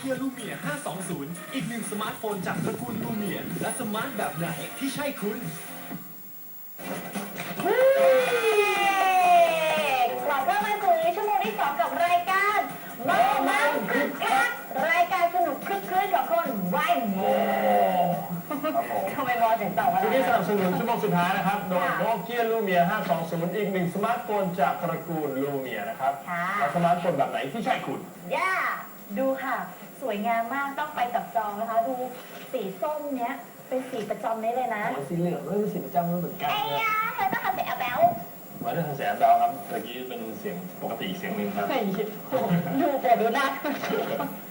กียลูเมีย520 อีกหนึ่งสมาร์ทโฟนจากตระกูลลูเมียและสมาร์ทแบบไหนที่ใช่คุณกลับเข้ามาสู่ในชั่วโมงที่สองกับรายการเมามันคึกคักรายการสนุกคลึกคลื้นกับคนวัยโมครับผมทำไมมอถึงตอบว่าช่วงนี้สนับสนุนชั่วโมงสุดท้ายนะครับ โดยค่ะโนเกียลูเมีย520 อีกหนึ่งสมาร์ทโฟนจากตระกูลลูเมียนะครับค่ะแล้วสมาร์ทโฟนแบบไหนที่ใช่คุณย่า ดูค่ะ สวยงามมากต้องไปจับจองนะคะ ดูสีส้มเนี้ย เป็นสีประจำนี้เลยนะสีเหลืองไม่เป็นสีประจำเหมือนกันไอ้ยาเธอต้องทำเสียแบลเหมือนทางแสงดาวครับเมื่อกี้เป็นเสียงปกติเสียงหนึ่งครับเฮ้ยดูแต่ดูหน้า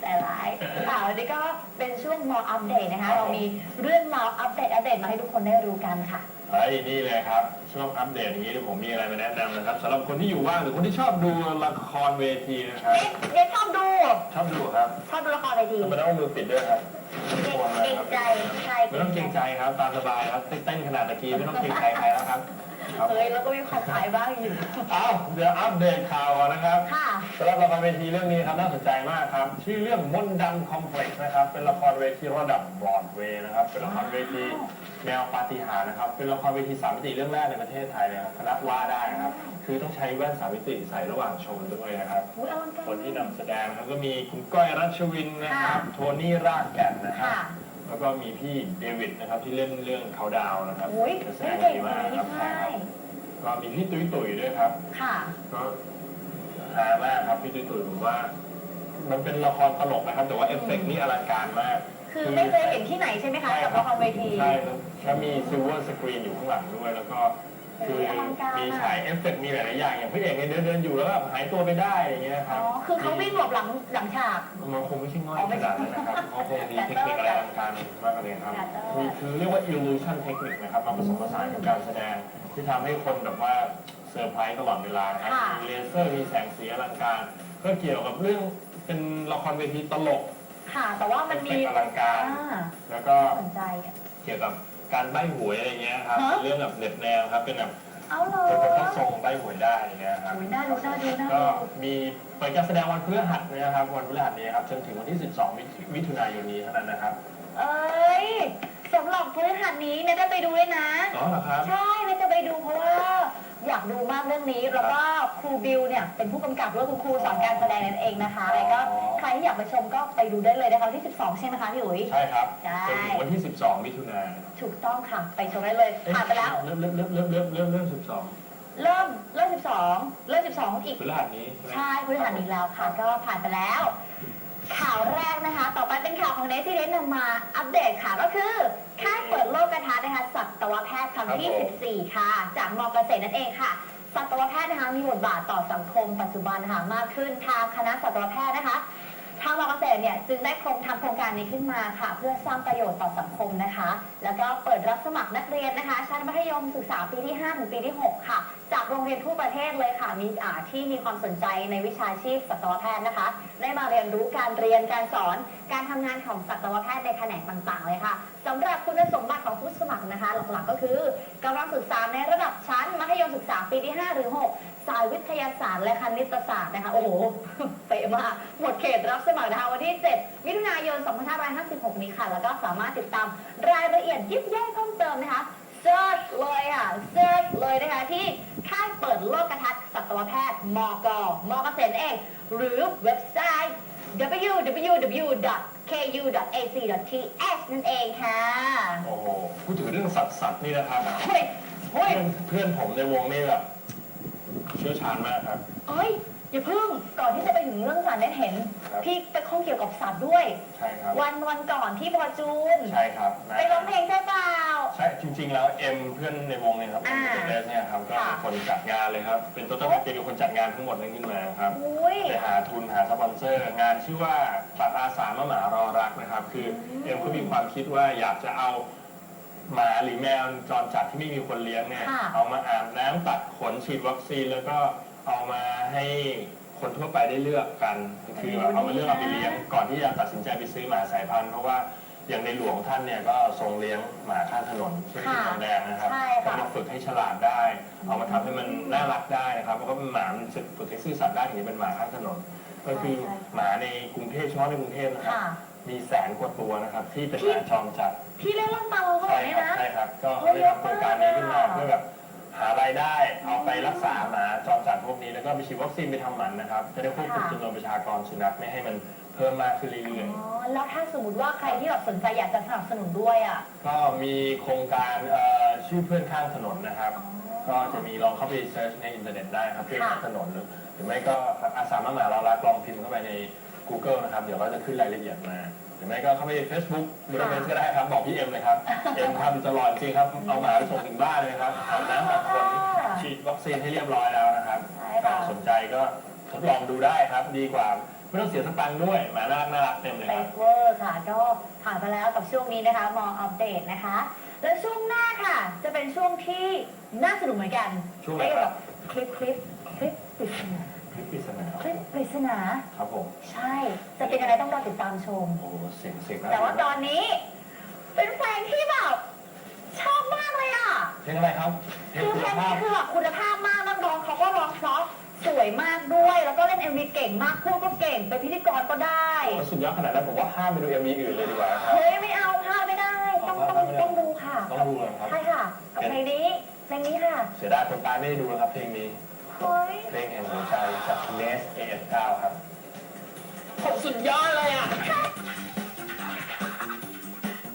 แต่ร้ายค่ะวันนี้ก็เป็นช่วงมออัปเดตนะคะ เรามีเรื่องราวอัปเดตอัปเดตมาให้ทุกคนได้รู้กันค่ะ เฮ้ยนี่เลยครับ ช่วงอัปเดตอย่างนี้เดี๋ยวผมมีอะไรมาแนะนำนะครับสำหรับคนที่อยู่ว่างหรือคนที่ชอบดูละครเวทีนะครับเน็ตเน็ตชอบดู ชอบดูครับ ชอบดูละครเวทีทำไมต้องเอามือปิดด้วยครับเกรงเกรงใจใช่ ไม่ต้องเกรงใจครับ ตามสบายครับเต้นขนาดตะกี้ไม่ต้องเกรงใจใครแล้วครับครับ เฮ้ยแล้วก็มีความขายบ้างอยู่ เอ้าเดี๋ยวอัปเดตข่าวก่อนนะครับค่ะ สำหรับละครเวทีเรื่องนี้ครับน่าสนใจมากครับ ชื่อเรื่องมนต์ดำคอมเพล็กซ์นะครับ เป็นละครเวทีระดับบรอดเวย์นะครับ เป็นละครเวทีแนวปาฏิหาริย์นะครับ เป็นละครเวทีสามมิติเรื่องแรกในประเทศไทยเลยครับคณะว่าได้นะครับ คือต้องใช้แว่นสามมิติใส่ระหว่างชมด้วยนะครับอุ้ยอลังการคนที่นำแสดงนะครับก็มีคุณก้อยรัชวินนะครับ โทนี่รากแก่นนะครับ ค่ะ แล้วก็มีพี่เดวิดนะครับที่เล่นเรื่องเขาดาวน์นะครับอุ้ยแสดไม่งเก่งดีเลมากยครับใช่ก็มีพี่ตุ้ยตุ้ยด้วยครับ ค่ะ ก็ฮามากครับพี่ตุ้ยตุ้ยผมว่า มันเป็นละครตลกนะครับ แต่ว่าเอฟเฟกต์นี่อลังการมาก คือไม่เคยเห็นที่ไหนใช่ไหมคะ กับละครเวที ใช่ครับแล้วมีซิลเวอร์สกรีนอยู่ข้างหลังด้วย แล้วก็ คืออลังการอะมีฉายเอฟเฟกต์มีหลายๆอย่างอย่างพระเอกเนี่ยเดินเดินๆอยู่แล้วแบบหายตัวไปได้อย่างเงี้ยคอ๋รัอบคือเขาวิ่งหลบหลังหลังฉาก มันคงไม่ใช่ง่อยขนาดนั้นนะครับเขาคงมีเทคนิคอะไรอลังการมากกว่านี้ครับแต่ก็มีคือเรียกว่า illusion technique นะครับมาผสมผสานกับการแสดงที่ทำให้คนแบบว่าเซอร์ไพรส์ตลอดเวลานะครับค่ะ มีเลเซอร์มีแสงสีอลังการ ก็เกี่ยวกับเรื่องเป็นละครเวทีตลกค่ะ แต่ว่ามันมีเอฟเฟกต์อลังการ อ่าแล้วก็ สนใจอะเกี่ยวกับ การใบ้หวยอะไรเงี้ยครับ ฮะ เรื่องแบบเน็ตแนวครับ เป็นแบบเอาเหรอเกี่ยวกับพระทรงใบ้หวยได้อย่างเงี้ยครับอุ้ยน่าดูน่าดูน่าก็ดูมีเปิดการแสดงวันพฤหัสนะครับ วันพฤหัสนี้ครับ จนถึงวันที่ 12มิถุมิถุนายนนี้เท่านั้นนะครับ เอ้ยสำหรับพฤหัสนี้เนยได้ไปดูด้วยนะ อ๋อเหรอครับ ใช่เนยจะไปดูเพราะว่า อยากดูมากเรื่องนี้ แล้วก็ครูบิวเนี่ยเป็นผู้กำกับด้วยคุณครูสอนการแสดงนั่นเองนะคะแล้วก็ใครที่อยากไปชมก็ไปดูได้เลยนะคะวันที่ 12 ใช่ไหมคะพี่อุ๋ย ใช่ครับใช่จนถึงวันที่ 12 มิถุนายนถูกต้องค่ะ ไปชมได้เลยผ่านไปแล้ว เริ่มเริ่มเริ่มเริ่มเริ่มเริ่มเริ่ม12เริ่มเริ่ม 12 เริ่ม 12 อีก พฤหัสนี้ใช่ไหม ใช่พฤหัสนี้แล้วค่ะ ก็ผ่านไปแล้ว ข่าวแรกนะคะ ต่อไปเป็นข่าวของเนสที่เนสนำมาอัปเดตค่ะก็คือค่ายเปิดโลกกระทะนะคะสัตวแพทย์ครั้งที่ 14 ค่ะ จากมอเกษตรนั่นเองค่ะ สัตวแพทย์นะคะมีบทบาทต่อสังคมปัจจุบันค่ะมากขึ้นทางคณะสัตวแพทย์นะคะ ทางมอเกษตรเนี่ยจึงได้โครงทำโครงการนี้ขึ้นมาค่ะ เพื่อสร้างประโยชน์ต่อสังคมนะคะ แล้วก็เปิดรับสมัครนักเรียนนะคะ ชั้นมัธยมศึกษาปีที่ 5 ถึงปีที่ 6 ค่ะ จากโรงเรียนทั่วประเทศเลยค่ะ มีอ่าที่มีความสนใจในวิชาชีพสัตวแพทย์นะคะ ได้มาเรียนรู้การเรียนการสอน การทำงานของสัตวแพทย์ในแขนงต่างๆเลยค่ะสำหรับคุณสมบัติของผู้สมัครนะคะ หลักๆก็คือกำลังศึกษาในระดับชั้นมัธยมศึกษาปีที่ 5 หรือ 6 สายวิทยาศาสตร์และคณิตศาสตร์นะคะ โอ้โห เป๊ะมาก หมดเขตรับสมัครนะคะวันที่ 7 มิถุนายน 2556 นี้ค่ะ แล้วก็สามารถติดตามรายละเอียดยิบย่อยเพิ่มเติมนะคะเซิร์ชเลยค่ะเซิร์ชเลยนะคะที่ค่ายเปิดโลกกระทัดสัตวแพทย์มกมเกษตรเอง หรือเว็บไซต์ www.ku.ac.th นั่นเองค่ะโอ้โหพูดถึงเรื่องสัตว์สัตว์นี่นะครับ เฮ้ยเฮ้ย เพื่อนเพื่อนผมในวงนี่แบบเชี่ยวชาญมากครับ เอ้ยอย่าเพึ่งก่อนที่จะไปถึงเรื่องสัตว์เนี่ยเห็น ครับ พี่ไปข้องเกี่ยวกับสัตว์ด้วย ใช่ครับ วันวันก่อนที่พอจูน ใช่ครับนะไปร้องเพลงใช่เปล่า ใช่จริง ๆ แล้วเอ็มเพื่อนในวงเนี่ยครับอ่าเอสเนี่ยครับก็เป็นค่ะคนจัดงานเลยครับ เป็นตัวต้นเป็นคนจัดงานทั้งหมดนั้นขึ้นมาครับ อุ้ย ไปหาทุนหาสปอนเซอร์ งานชื่อว่าสัตว์อาสามะหมารอรักนะครับ คือเอ็มก็มีความคิดว่าอยากจะเอา หมาหรือแมวจรจัดที่ไม่มีคนเลี้ยงเนี่ยค่ะ เอามาอาบน้ำตัดขนฉีดวัคซีน แล้วก็เอามาให้คนทั่วไปได้เลือกกันคือแบบเอามาเลือกเอาไปเลี้ยงก่อนที่จะตัดสินใจไปซื้อหมาสายพันธุ์เพราะว่าอย่างในหลวงท่านเนี่ยก็ทรงเลี้ยงหมาข้างถนนเช่นที่ค่ะทองแดงนะครับใช่ก็ค่ะ มาฝึกให้ฉลาดได้ เอามาทำให้มันน่ารักได้นะครับแล้วก็เป็นหมามันฝึกให้ซื่อสัตย์ได้ถึงจะเป็นหมาข้างถนน ก็คือใช่หมาในกรุงเทพเฉพาะในกรุงเทพนะครับ ค่ะ มีแสนกว่าตัวนะครับ ที่เป็นพี่หมาจอมจัด พี่เล่นเรื่องเตา นี่ยครับนะใช่ครับ ก็โอ้ยได้ทำโครงการนี้ขึ้นมาเยอะมากเพื่อแบบหารายได้เอาไปรักษาหมาจอมจัดพวกนี้แล้วก็ไปฉีดวัคซีนไปทำหมันนะครับจะได้ควบคุมจำนวนประชากรสุนัขไม่ให้มันเพิ่มมากขึ้นเรื่อยอ๋อแล้วถ้าสมมติว่าใครที่แบบสนใจอยากจะสนับสนุนด้วยอะๆก็มีโครงการเอ่อชื่อเพื่อนข้างถนนนะครับ ก็จะมีลองเข้าไปเซิร์ชในอินเทอร์เน็ตได้ครับเพื่อนข้างถนนหรือหรือไม่ก็อาสามาหมาเรารักลองพิมพ์เข้าไปใน Google นะครับ เดี๋ยวก็จะขึ้นรายละเอียดมาหรือไม่ก็เข้าไป Facebook บูดาเปสก็ได้ครับ บอกพี่เอ็มเลยครับ เอ็มทำอยู่ตลอดจริงครับ เอาหมาไปส่งถึงบ้านเลยครับอาบน้ำตัดขนฉีดวัคซีนให้เรียบร้อยแล้วนะครับใช่ค่ะสนใจก็ทดลองดูได้ครับ ดีกว่าไม่ต้องเสียสตังค์ด้วยหมาน่ารักน่ารักเต็มเลยเฟครับ ซเวอร์ค่ะก็ผ่านไปแล้วกับช่วงนี้นะคะมออัปเดตนะคะ แล้วช่วงหน้าค่ะ จะเป็นช่วงที่น่าสนุกเหมือนกันช่วงไหนครับคลิปคลิปคลิป ศนาคลิปปริศนา ครับผม ใช่ จะเป็นยังไงต้องรอติดตามชม โอ้โหเสียงเสียงน่แต่ว่าดูตอนนี้ เป็นแฟนที่แบบชอบมากเลยอะ เพลงอะไรครับเพลงคือคุเพลณงภานี้พคือแบบคุณภาพมากนักร้องเขาก็ร้องเพราะสวยมากด้วย แล้วก็เล่นเอ็มวีเก่งมากพูดก็เก่งเป็นพิธีกรก็ได้มันสุดยอดขนาดนั้นผมว่าห้ามไปดูเอ็มวีอื่นเลยดีกว่าครับ เฮ้ยไม่เอาพลาดไม่ได้ ต้องต้องต้องดูค่ะต้องดูเลยครับ ใช่ค่ะกับเพลงนี้เพลงนี้ค่ะ เสียดายคนตายไม่ได้ดูนะครับเพลงนี้เฮ้ย เพลงแห่งหัวใจจากเนส AF9 ครับ ผมสุดยอดเลยอะ